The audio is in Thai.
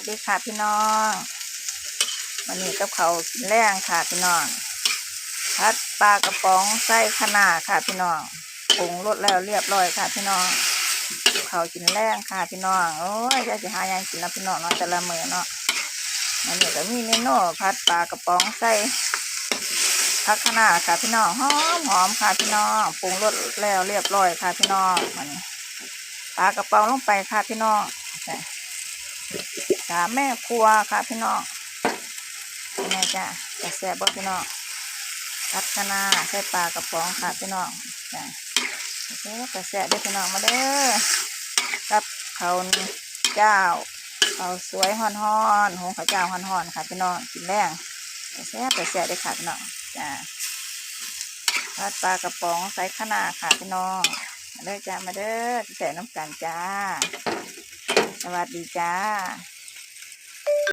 สดีค่ะพี่น้องวันนี้กับเขากินแรงค่ะพี่น้องพัดปลากระป๋องไส้ขนาค่ะพี่น้องปรุงรสแล้วเรียบร้อยค่ะพี่น้องเขากินแรงค่ะพี่น้องโอ้ยจะจะหายังกินแล้วพี่น้องเนาะแต่ละมือเนาะวันนี้ก็มีเมนูพัดปลากระป๋องไส้ผักขนาค่ะพี่น้องหอมหอมค่ะพี่น้องปรุงรสแล้วเรียบร้อยค่ะพี่น้องมันนี้ปลากระป๋องลงไปค่ะพี่น้อง จ้าแม่ครัวค่ะพี่น้องเป็นไงจ้าจะแซ่บบ่พี่น้องพัดคนาใส่ปลากระป๋องค่ะพี่น้องจ้าโอเคจะแซ่บเด้อพี่น้องมาเด้อกับข้าเจ้าเขาสวยฮ้อนๆหุงข้าวเจ้าฮ้อนๆค่ะพี่น้องกินแรงจะแซ่บจะแซ่บเด้ค่ะพี่น้องจ้าพัดปลากระป๋องใส่คนาค่ะพี่น้องมาเด้อจ้ามาเด้อแซ่น้ำกันจ้า สวัสดีจ้า